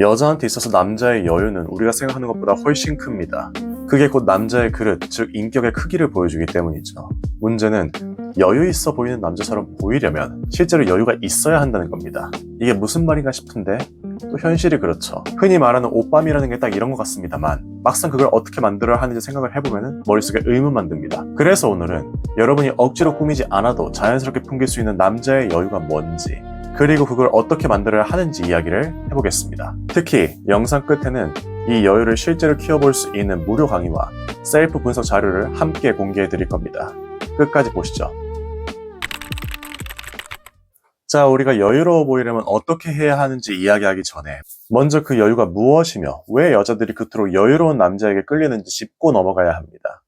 여자한테 있어서 남자의 여유는 우리가 생각하는 것보다 훨씬 큽니다. 그게 곧 남자의 그릇, 즉 인격의 크기를 보여주기 때문이죠. 문제는 여유 있어 보이는 남자처럼 보이려면 실제로 여유가 있어야 한다는 겁니다. 이게 무슨 말인가 싶은데 또 현실이 그렇죠. 흔히 말하는 오빠미라는 게 딱 이런 것 같습니다만 막상 그걸 어떻게 만들어야 하는지 생각을 해보면 머릿속에 의문만 듭니다. 그래서 오늘은 여러분이 억지로 꾸미지 않아도 자연스럽게 풍길 수 있는 남자의 여유가 뭔지 그리고 그걸 어떻게 만들어야 하는지 이야기를 해보겠습니다. 특히 영상 끝에는 이 여유를 실제로 키워볼 수 있는 무료 강의와 셀프 분석 자료를 함께 공개해 드릴 겁니다. 끝까지 보시죠. 자, 우리가 여유로워 보이려면 어떻게 해야 하는지 이야기하기 전에 먼저 그 여유가 무엇이며 왜 여자들이 그토록 여유로운 남자에게 끌리는지 짚고 넘어가야 합니다.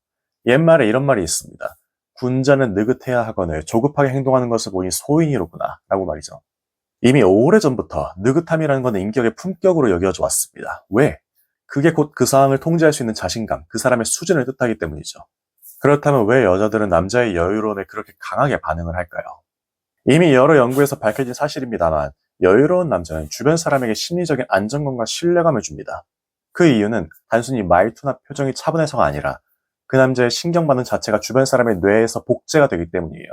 옛말에 이런 말이 있습니다. 군자는 느긋해야 하거늘 조급하게 행동하는 것을 보니 소인이로구나 라고 말이죠. 이미 오래전부터 느긋함이라는 것은 인격의 품격으로 여겨져 왔습니다. 왜? 그게 곧 그 상황을 통제할 수 있는 자신감, 그 사람의 수준을 뜻하기 때문이죠. 그렇다면 왜 여자들은 남자의 여유로움에 그렇게 강하게 반응을 할까요? 이미 여러 연구에서 밝혀진 사실입니다만 여유로운 남자는 주변 사람에게 심리적인 안정감과 신뢰감을 줍니다. 그 이유는 단순히 말투나 표정이 차분해서가 아니라 그 남자의 신경 반응 자체가 주변 사람의 뇌에서 복제가 되기 때문이에요.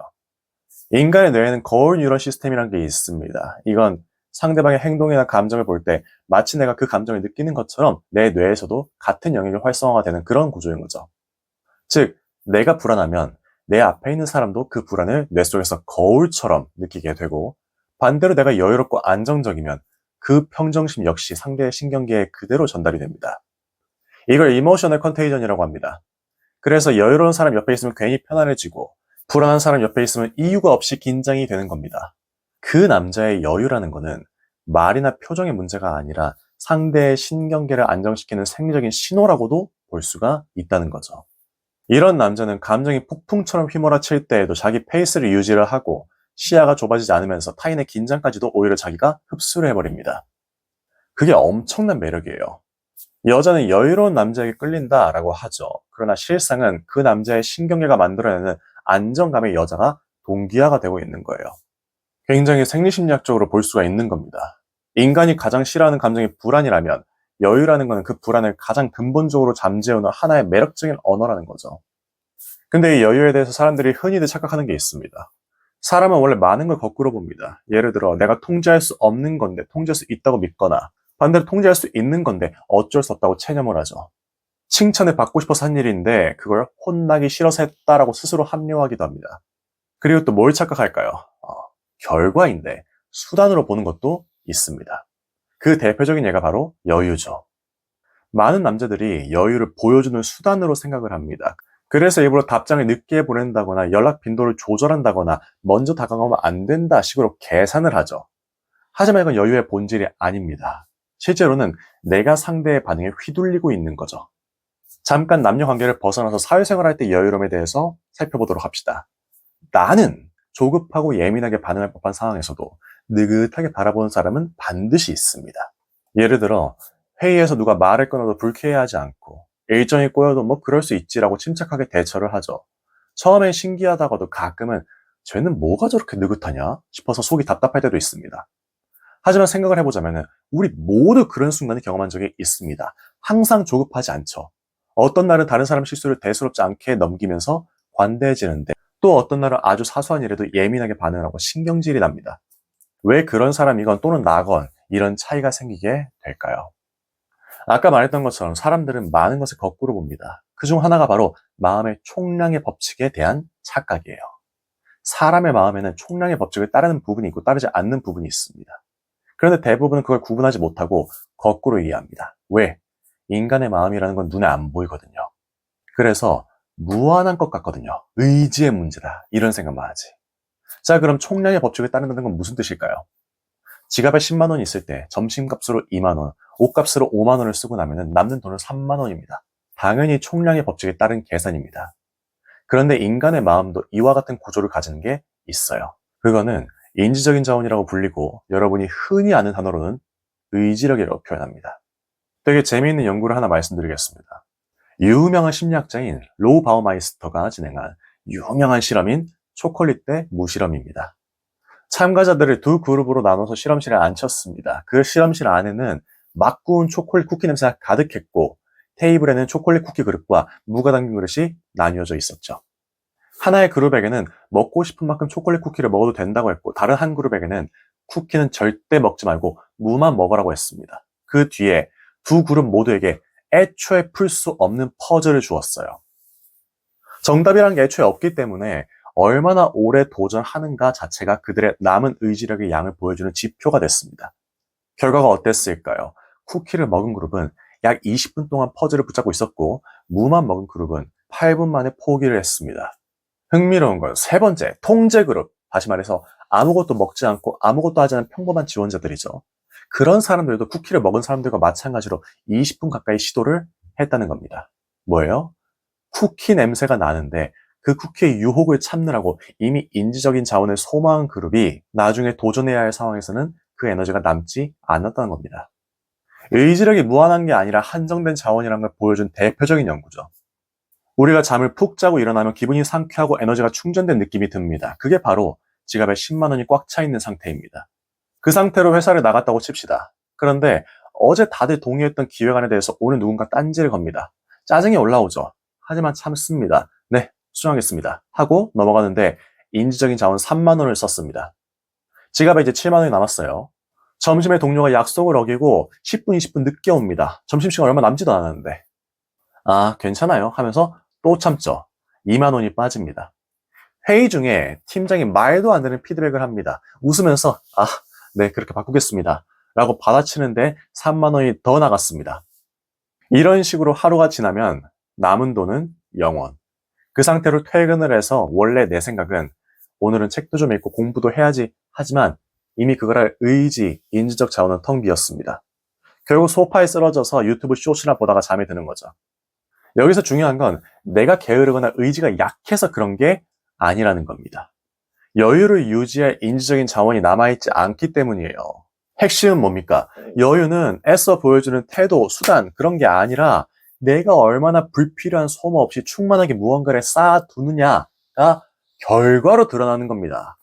인간의 뇌에는 거울 뉴런 시스템이라는 게 있습니다. 이건 상대방의 행동이나 감정을 볼 때 마치 내가 그 감정을 느끼는 것처럼 내 뇌에서도 같은 영역이 활성화가 되는 그런 구조인 거죠. 즉, 내가 불안하면 내 앞에 있는 사람도 그 불안을 뇌 속에서 거울처럼 느끼게 되고 반대로 내가 여유롭고 안정적이면 그 평정심 역시 상대의 신경계에 그대로 전달이 됩니다. 이걸 이모셔널 컨테이전이라고 합니다. 그래서 여유로운 사람 옆에 있으면 괜히 편안해지고 불안한 사람 옆에 있으면 이유가 없이 긴장이 되는 겁니다. 그 남자의 여유라는 거는 말이나 표정의 문제가 아니라 상대의 신경계를 안정시키는 생리적인 신호라고도 볼 수가 있다는 거죠. 이런 남자는 감정이 폭풍처럼 휘몰아칠 때에도 자기 페이스를 유지를 하고 시야가 좁아지지 않으면서 타인의 긴장까지도 오히려 자기가 흡수를 해버립니다. 그게 엄청난 매력이에요. 여자는 여유로운 남자에게 끌린다라고 하죠. 그러나 실상은 그 남자의 신경계가 만들어내는 안정감의 여자가 동기화가 되고 있는 거예요. 굉장히 생리심리학적으로 볼 수가 있는 겁니다. 인간이 가장 싫어하는 감정이 불안이라면 여유라는 것은 그 불안을 가장 근본적으로 잠재우는 하나의 매력적인 언어라는 거죠. 근데 이 여유에 대해서 사람들이 흔히들 착각하는 게 있습니다. 사람은 원래 많은 걸 거꾸로 봅니다. 예를 들어 내가 통제할 수 없는 건데 통제할 수 있다고 믿거나 반대로 통제할 수 있는 건데 어쩔 수 없다고 체념을 하죠. 칭찬을 받고 싶어서 한 일인데 그걸 혼나기 싫어서 했다라고 스스로 합리화하기도 합니다. 그리고 또 뭘 착각할까요? 어, 결과인데 수단으로 보는 것도 있습니다. 그 대표적인 예가 바로 여유죠. 많은 남자들이 여유를 보여주는 수단으로 생각을 합니다. 그래서 일부러 답장을 늦게 보낸다거나 연락 빈도를 조절한다거나 먼저 다가가면 안 된다 식으로 계산을 하죠. 하지만 이건 여유의 본질이 아닙니다. 실제로는 내가 상대의 반응에 휘둘리고 있는 거죠. 잠깐 남녀 관계를 벗어나서 사회생활 할 때 여유로움에 대해서 살펴보도록 합시다. 나는 조급하고 예민하게 반응할 법한 상황에서도 느긋하게 바라보는 사람은 반드시 있습니다. 예를 들어 회의에서 누가 말을 끊어도 불쾌해하지 않고 일정이 꼬여도 뭐 그럴 수 있지라고 침착하게 대처를 하죠. 처음엔 신기하다가도 가끔은 쟤는 뭐가 저렇게 느긋하냐 싶어서 속이 답답할 때도 있습니다. 하지만 생각을 해보자면 우리 모두 그런 순간을 경험한 적이 있습니다. 항상 조급하지 않죠. 어떤 날은 다른 사람 실수를 대수롭지 않게 넘기면서 관대해지는데 또 어떤 날은 아주 사소한 일에도 예민하게 반응을 하고 신경질이 납니다. 왜 그런 사람이건 또는 나건 이런 차이가 생기게 될까요? 아까 말했던 것처럼 사람들은 많은 것을 거꾸로 봅니다. 그 중 하나가 바로 마음의 총량의 법칙에 대한 착각이에요. 사람의 마음에는 총량의 법칙을 따르는 부분이 있고 따르지 않는 부분이 있습니다. 그런데 대부분은 그걸 구분하지 못하고 거꾸로 이해합니다. 왜? 인간의 마음이라는 건 눈에 안 보이거든요. 그래서 무한한 것 같거든요. 의지의 문제다. 이런 생각만 하지. 자, 그럼 총량의 법칙을 따른다는 건 무슨 뜻일까요? 지갑에 10만 원 있을 때 점심값으로 2만 원, 옷값으로 5만 원을 쓰고 나면 남는 돈은 3만 원입니다. 당연히 총량의 법칙에 따른 계산입니다. 그런데 인간의 마음도 이와 같은 구조를 가지는 게 있어요. 그거는 인지적인 자원이라고 불리고 여러분이 흔히 아는 단어로는 의지력이라고 표현합니다. 되게 재미있는 연구를 하나 말씀드리겠습니다. 유명한 심리학자인 로우 바우마이스터가 진행한 유명한 실험인 초콜릿 대 무실험입니다. 참가자들을 두 그룹으로 나눠서 실험실에 앉혔습니다. 그 실험실 안에는 막 구운 초콜릿 쿠키 냄새가 가득했고 테이블에는 초콜릿 쿠키 그릇과 무가 담긴 그릇이 나뉘어져 있었죠. 하나의 그룹에게는 먹고 싶은 만큼 초콜릿 쿠키를 먹어도 된다고 했고 다른 한 그룹에게는 쿠키는 절대 먹지 말고 무만 먹으라고 했습니다. 그 뒤에 두 그룹 모두에게 애초에 풀 수 없는 퍼즐을 주었어요. 정답이란 게 애초에 없기 때문에 얼마나 오래 도전하는가 자체가 그들의 남은 의지력의 양을 보여주는 지표가 됐습니다. 결과가 어땠을까요? 쿠키를 먹은 그룹은 약 20분 동안 퍼즐을 붙잡고 있었고 무만 먹은 그룹은 8분 만에 포기를 했습니다. 흥미로운 건 세 번째, 통제 그룹. 다시 말해서 아무것도 먹지 않고 아무것도 하지 않은 평범한 지원자들이죠. 그런 사람들도 쿠키를 먹은 사람들과 마찬가지로 20분 가까이 시도를 했다는 겁니다. 뭐예요? 쿠키 냄새가 나는데 그 쿠키의 유혹을 참느라고 이미 인지적인 자원을 소모한 그룹이 나중에 도전해야 할 상황에서는 그 에너지가 남지 않았다는 겁니다. 의지력이 무한한 게 아니라 한정된 자원이라는 걸 보여준 대표적인 연구죠. 우리가 잠을 푹 자고 일어나면 기분이 상쾌하고 에너지가 충전된 느낌이 듭니다. 그게 바로 지갑에 10만 원이 꽉 차 있는 상태입니다. 그 상태로 회사를 나갔다고 칩시다. 그런데 어제 다들 동의했던 기획안에 대해서 오늘 누군가 딴지를 겁니다. 짜증이 올라오죠. 하지만 참습니다. 네, 수정하겠습니다. 하고 넘어가는데 인지적인 자원 3만 원을 썼습니다. 지갑에 이제 7만 원이 남았어요. 점심에 동료가 약속을 어기고 10분, 20분 늦게 옵니다. 점심시간 얼마 남지도 않았는데. 아, 괜찮아요. 하면서 또 참죠. 2만 원이 빠집니다. 회의 중에 팀장이 말도 안 되는 피드백을 합니다. 웃으면서, 아, 네, 그렇게 바꾸겠습니다. 라고 받아치는데 3만 원이 더 나갔습니다. 이런 식으로 하루가 지나면 남은 돈은 0원. 그 상태로 퇴근을 해서 원래 내 생각은 오늘은 책도 좀 읽고 공부도 해야지 하지만 이미 그걸 할 의지, 인지적 자원은 텅 비었습니다. 결국 소파에 쓰러져서 유튜브 쇼츠나 보다가 잠이 드는 거죠. 여기서 중요한 건 내가 게으르거나 의지가 약해서 그런 게 아니라는 겁니다. 여유를 유지할 인지적인 자원이 남아있지 않기 때문이에요. 핵심은 뭡니까? 여유는 애써 보여주는 태도, 수단, 그런 게 아니라 내가 얼마나 불필요한 소모 없이 충만하게 무언가를 쌓아두느냐가 결과로 드러나는 겁니다.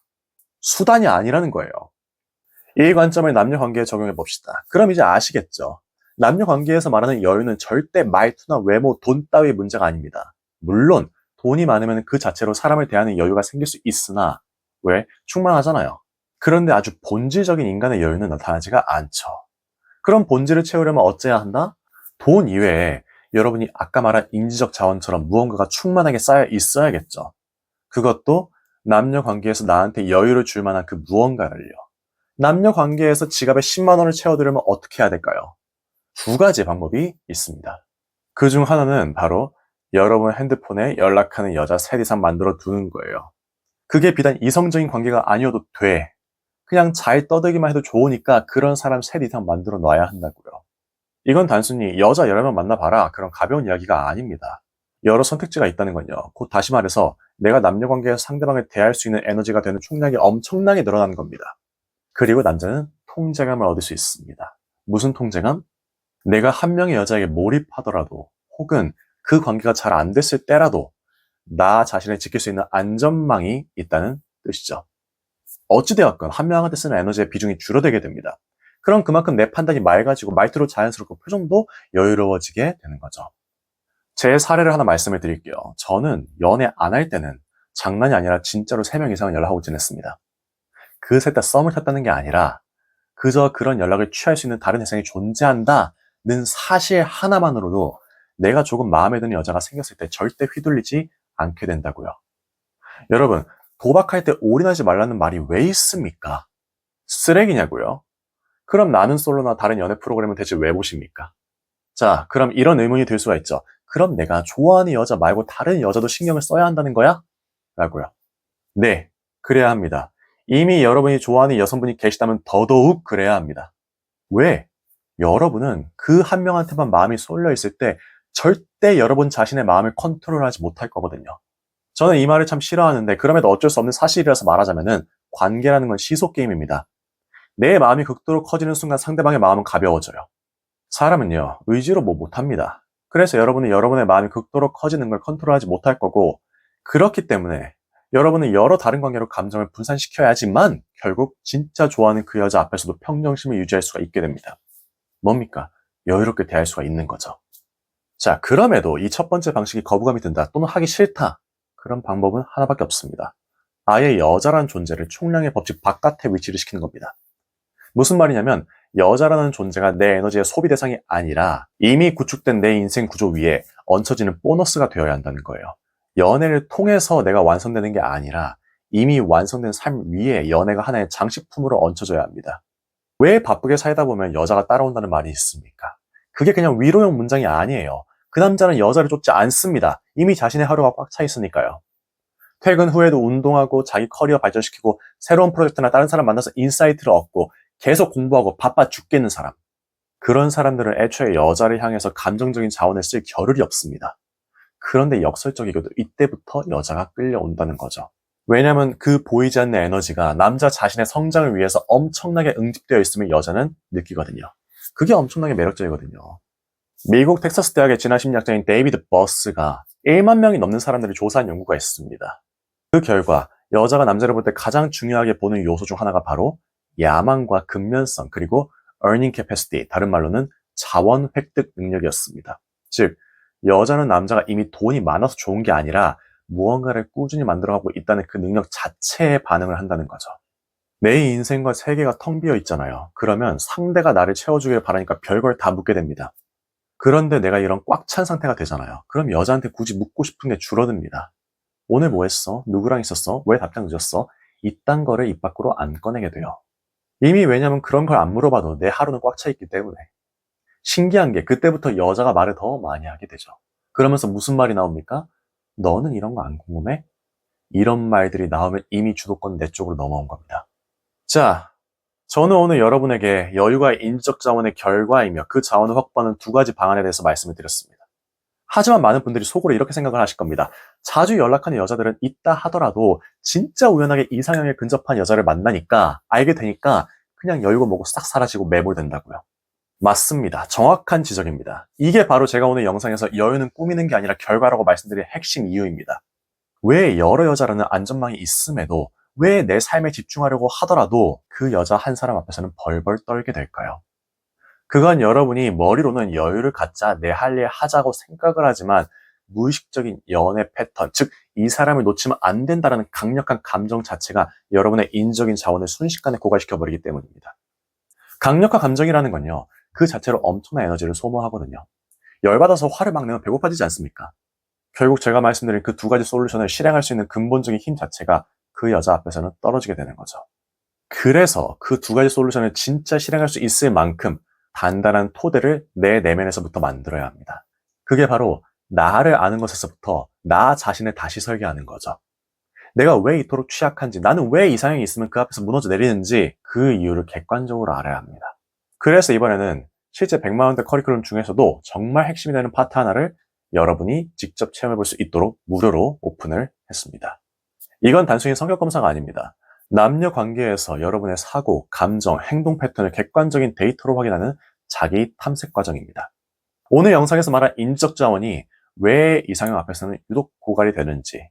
수단이 아니라는 거예요. 이 관점을 남녀 관계에 적용해 봅시다. 그럼 이제 아시겠죠? 남녀 관계에서 말하는 여유는 절대 말투나 외모, 돈 따위의 문제가 아닙니다. 물론 돈이 많으면 그 자체로 사람을 대하는 여유가 생길 수 있으나 왜? 충만하잖아요. 그런데 아주 본질적인 인간의 여유는 나타나지가 않죠. 그럼 본질을 채우려면 어째야 한다? 돈 이외에 여러분이 아까 말한 인지적 자원처럼 무언가가 충만하게 쌓여 있어야겠죠. 그것도 남녀 관계에서 나한테 여유를 줄 만한 그 무언가를요. 남녀 관계에서 지갑에 10만 원을 채워드리면 어떻게 해야 될까요? 두 가지 방법이 있습니다. 그 중 하나는 바로 여러분 핸드폰에 연락하는 여자 셋 이상 만들어 두는 거예요. 그게 비단 이성적인 관계가 아니어도 돼. 그냥 잘 떠들기만 해도 좋으니까 그런 사람 셋 이상 만들어 놔야 한다고요. 이건 단순히 여자 여러 명 만나봐라 그런 가벼운 이야기가 아닙니다. 여러 선택지가 있다는 건요. 곧 다시 말해서 내가 남녀 관계에서 상대방을 대할 수 있는 에너지가 되는 총량이 엄청나게 늘어나는 겁니다. 그리고 남자는 통제감을 얻을 수 있습니다. 무슨 통제감? 내가 한 명의 여자에게 몰입하더라도 혹은 그 관계가 잘 안 됐을 때라도 나 자신을 지킬 수 있는 안전망이 있다는 뜻이죠. 어찌되었건 한 명한테 쓰는 에너지의 비중이 줄어들게 됩니다. 그럼 그만큼 내 판단이 맑아지고 말투로 자연스럽고 표정도 여유로워지게 되는 거죠. 제 사례를 하나 말씀을 드릴게요. 저는 연애 안 할 때는 장난이 아니라 진짜로 3명 이상은 연락하고 지냈습니다. 그 셋 다 썸을 탔다는 게 아니라 그저 그런 연락을 취할 수 있는 다른 세상이 존재한다는 사실 하나만으로도 내가 조금 마음에 드는 여자가 생겼을 때 절대 휘둘리지 않게 된다고요. 여러분, 도박할 때 올인하지 말라는 말이 왜 있습니까? 쓰레기냐고요? 그럼 나는 솔로나 다른 연애 프로그램은 대체 왜 보십니까? 자, 그럼 이런 의문이 들 수가 있죠. 그럼 내가 좋아하는 여자 말고 다른 여자도 신경을 써야 한다는 거야? 라고요. 네, 그래야 합니다. 이미 여러분이 좋아하는 여성분이 계시다면 더더욱 그래야 합니다. 왜? 여러분은 그 한 명한테만 마음이 쏠려 있을 때 절대 여러분 자신의 마음을 컨트롤하지 못할 거거든요. 저는 이 말을 참 싫어하는데 그럼에도 어쩔 수 없는 사실이라서 말하자면은 관계라는 건 시속 게임입니다. 내 마음이 극도로 커지는 순간 상대방의 마음은 가벼워져요. 사람은요, 의지로 뭐 못합니다. 그래서 여러분은 여러분의 마음이 극도로 커지는 걸 컨트롤하지 못할 거고, 그렇기 때문에 여러분은 여러 다른 관계로 감정을 분산시켜야지만 결국 진짜 좋아하는 그 여자 앞에서도 평정심을 유지할 수가 있게 됩니다. 뭡니까? 여유롭게 대할 수가 있는 거죠. 자, 그럼에도 이 첫 번째 방식이 거부감이 든다 또는 하기 싫다. 그런 방법은 하나밖에 없습니다. 아예 여자란 존재를 총량의 법칙 바깥에 위치를 시키는 겁니다. 무슨 말이냐면 여자라는 존재가 내 에너지의 소비 대상이 아니라 이미 구축된 내 인생 구조 위에 얹혀지는 보너스가 되어야 한다는 거예요. 연애를 통해서 내가 완성되는 게 아니라 이미 완성된 삶 위에 연애가 하나의 장식품으로 얹혀져야 합니다. 왜 바쁘게 살다 보면 여자가 따라온다는 말이 있습니까? 그게 그냥 위로용 문장이 아니에요. 그 남자는 여자를 쫓지 않습니다. 이미 자신의 하루가 꽉 차 있으니까요. 퇴근 후에도 운동하고 자기 커리어 발전시키고 새로운 프로젝트나 다른 사람 만나서 인사이트를 얻고 계속 공부하고 바빠 죽겠는 사람. 그런 사람들은 애초에 여자를 향해서 감정적인 자원을 쓸 겨를이 없습니다. 그런데 역설적이게도 이때부터 여자가 끌려온다는 거죠. 왜냐하면 그 보이지 않는 에너지가 남자 자신의 성장을 위해서 엄청나게 응집되어 있음을 여자는 느끼거든요. 그게 엄청나게 매력적이거든요. 미국 텍사스 대학의 진화 심리학자인 데이비드 버스가 1만 명이 넘는 사람들을 조사한 연구가 있습니다. 그 결과 여자가 남자를 볼 때 가장 중요하게 보는 요소 중 하나가 바로 야망과 근면성 그리고 earning capacity 다른 말로는 자원 획득 능력이었습니다. 즉 여자는 남자가 이미 돈이 많아서 좋은 게 아니라 무언가를 꾸준히 만들어가고 있다는 그 능력 자체에 반응을 한다는 거죠. 내 인생과 세계가 텅 비어 있잖아요. 그러면 상대가 나를 채워주길 바라니까 별걸 다 묻게 됩니다. 그런데 내가 이런 꽉 찬 상태가 되잖아요. 그럼 여자한테 굳이 묻고 싶은 게 줄어듭니다. 오늘 뭐 했어? 누구랑 있었어? 왜 답장 늦었어? 이딴 거를 입 밖으로 안 꺼내게 돼요. 이미 왜냐면 그런 걸 안 물어봐도 내 하루는 꽉 차 있기 때문에. 신기한 게 그때부터 여자가 말을 더 많이 하게 되죠. 그러면서 무슨 말이 나옵니까? 너는 이런 거 안 궁금해? 이런 말들이 나오면 이미 주도권 내 쪽으로 넘어온 겁니다. 자, 저는 오늘 여러분에게 여유가 인적 자원의 결과이며 그 자원을 확보하는 두 가지 방안에 대해서 말씀을 드렸습니다. 하지만 많은 분들이 속으로 이렇게 생각을 하실 겁니다. 자주 연락하는 여자들은 있다 하더라도 진짜 우연하게 이상형에 근접한 여자를 만나니까 알게 되니까 그냥 여유가 뭐고 싹 사라지고 매몰된다고요. 맞습니다. 정확한 지적입니다. 이게 바로 제가 오늘 영상에서 여유는 꾸미는 게 아니라 결과라고 말씀드린 핵심 이유입니다. 왜 여러 여자라는 안전망이 있음에도 왜 내 삶에 집중하려고 하더라도 그 여자 한 사람 앞에서는 벌벌 떨게 될까요? 그건 여러분이 머리로는 여유를 갖자 내 할 일 하자고 생각을 하지만 무의식적인 연애 패턴, 즉 이 사람을 놓치면 안 된다라는 강력한 감정 자체가 여러분의 인적인 자원을 순식간에 고갈시켜 버리기 때문입니다. 강력한 감정이라는 건요. 그 자체로 엄청난 에너지를 소모하거든요. 열받아서 화를 막 내면 배고파지지 않습니까? 결국 제가 말씀드린 그 두 가지 솔루션을 실행할 수 있는 근본적인 힘 자체가 그 여자 앞에서는 떨어지게 되는 거죠. 그래서 그 두 가지 솔루션을 진짜 실행할 수 있을 만큼 단단한 토대를 내 내면에서부터 만들어야 합니다. 그게 바로 나를 아는 것에서부터 나 자신을 다시 설계하는 거죠. 내가 왜 이토록 취약한지, 나는 왜 이상형이 있으면 그 앞에서 무너져 내리는지 그 이유를 객관적으로 알아야 합니다. 그래서 이번에는 실제 100만원대 커리큘럼 중에서도 정말 핵심이 되는 파트 하나를 여러분이 직접 체험해 볼 수 있도록 무료로 오픈을 했습니다. 이건 단순히 성격 검사가 아닙니다. 남녀 관계에서 여러분의 사고, 감정, 행동 패턴을 객관적인 데이터로 확인하는 자기 탐색 과정입니다. 오늘 영상에서 말한 인적 자원이 왜 이상형 앞에서는 유독 고갈이 되는지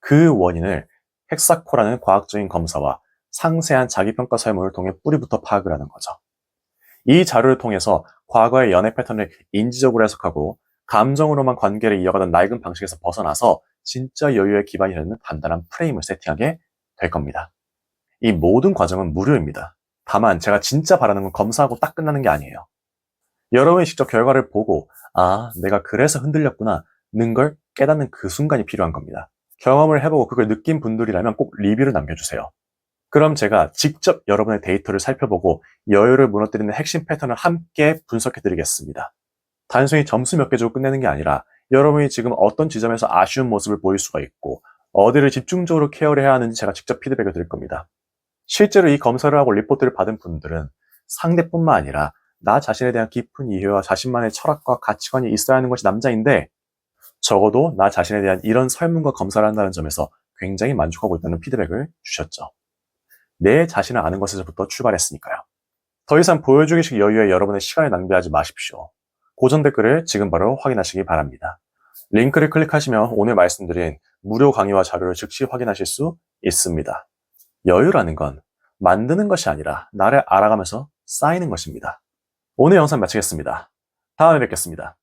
그 원인을 헥사코라는 과학적인 검사와 상세한 자기평가 설문을 통해 뿌리부터 파악을 하는 거죠. 이 자료를 통해서 과거의 연애 패턴을 인지적으로 해석하고 감정으로만 관계를 이어가던 낡은 방식에서 벗어나서 진짜 여유의 기반이 되는 단단한 프레임을 세팅하게 될 겁니다. 이 모든 과정은 무료입니다. 다만 제가 진짜 바라는 건 검사하고 딱 끝나는 게 아니에요. 여러분이 직접 결과를 보고 아 내가 그래서 흔들렸구나 는 걸 깨닫는 그 순간이 필요한 겁니다. 경험을 해보고 그걸 느낀 분들이라면 꼭 리뷰를 남겨주세요. 그럼 제가 직접 여러분의 데이터를 살펴보고 여유를 무너뜨리는 핵심 패턴을 함께 분석해 드리겠습니다. 단순히 점수 몇 개 주고 끝내는 게 아니라 여러분이 지금 어떤 지점에서 아쉬운 모습을 보일 수가 있고 어디를 집중적으로 케어를 해야 하는지 제가 직접 피드백을 드릴 겁니다. 실제로 이 검사를 하고 리포트를 받은 분들은 상대뿐만 아니라 나 자신에 대한 깊은 이해와 자신만의 철학과 가치관이 있어야 하는 것이 남자인데 적어도 나 자신에 대한 이런 설문과 검사를 한다는 점에서 굉장히 만족하고 있다는 피드백을 주셨죠. 내 자신을 아는 것에서부터 출발했으니까요. 더 이상 보여주기식 여유에 여러분의 시간을 낭비하지 마십시오. 고전 댓글을 지금 바로 확인하시기 바랍니다. 링크를 클릭하시면 오늘 말씀드린 무료 강의와 자료를 즉시 확인하실 수 있습니다. 여유라는 건 만드는 것이 아니라 나를 알아가면서 쌓이는 것입니다. 오늘 영상 마치겠습니다. 다음에 뵙겠습니다.